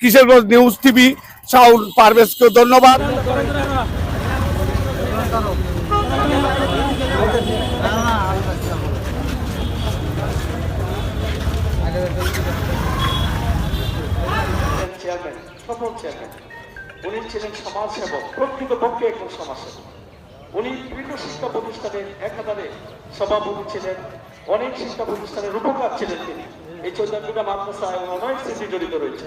Kishoreganj news TV Shaul পারভেজকে ধন্যবাদ। Chairman সফল উনি ছিলেন সমাজসেবক, প্রকৃত পক্ষে একজন সমাজসেবক। উনি বিভিন্ন শিক্ষা প্রতিষ্ঠানের একাধারে সভাপতি ছিলেন, অনেক শিক্ষা প্রতিষ্ঠানের উপকার ছিলেন তিনি। এই চৈতন্যটা মাদ্রাসায় অনেক স্মৃতি জড়িত রয়েছে।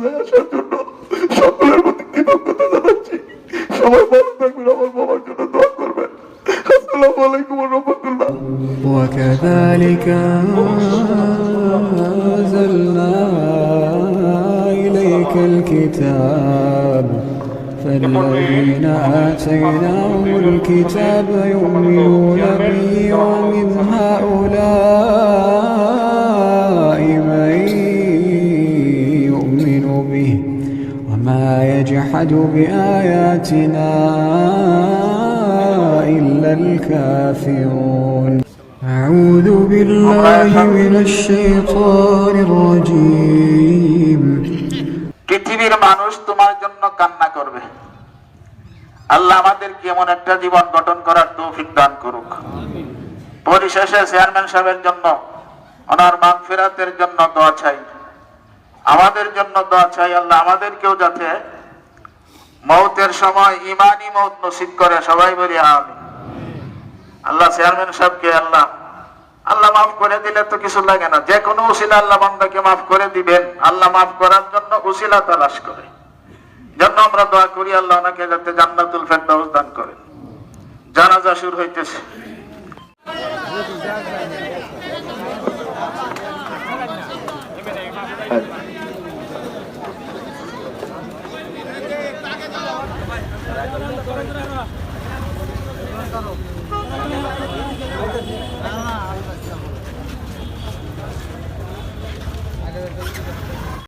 বাবার জানা যায় আসার জন্য সকলের প্রতি কৃতজ্ঞতা জানাচ্ছি সবাই ভালো থাকবেন আমার বাবার জন্য দোয়া করবেন আসসালামু আলাইকুম রহমতুল্লাহ وكذلك أنزلنا إليك الكتاب فالذين آتيناهم الكتاب يؤمنون يجحد بآياتنا إلا الكافرون أعوذ بالله من الشيطان الرجيم পৃথিবীর মানুষ তোমার জন্য কান্না করবে আল্লাহ আমাদেরকে এমন একটা জীবন গঠন করার তৌফিক দান করুক পরিশেষে চেয়ারম্যান সাহেবের জন্য ওনার মান ফেরাতের জন্য দোয়া চাই আমাদের জন্য দোয়া চাই আল্লাহ আমাদেরকেও যাতে মৌতের সময় ইমানই মৌত নসিব করে, সবাই বলি আমি আল্লাহ চেয়ারম্যান সাহেবকে আল্লাহ আল্লাহ মাফ করে দিলে তো কিছু লাগে না। যে কোনো উসিলা আল্লাহ বান্দাকে মাফ করে দিবেন। আল্লাহ মাফ করার জন্য উসিলা তালাশ করে। জন্য আমরা দোয়া করি, আল্লাহ ওনাকে যাতে জান্নাতুল ফেরদাউস দান করেন। জানাজা শুরু হইতেছে। ほら。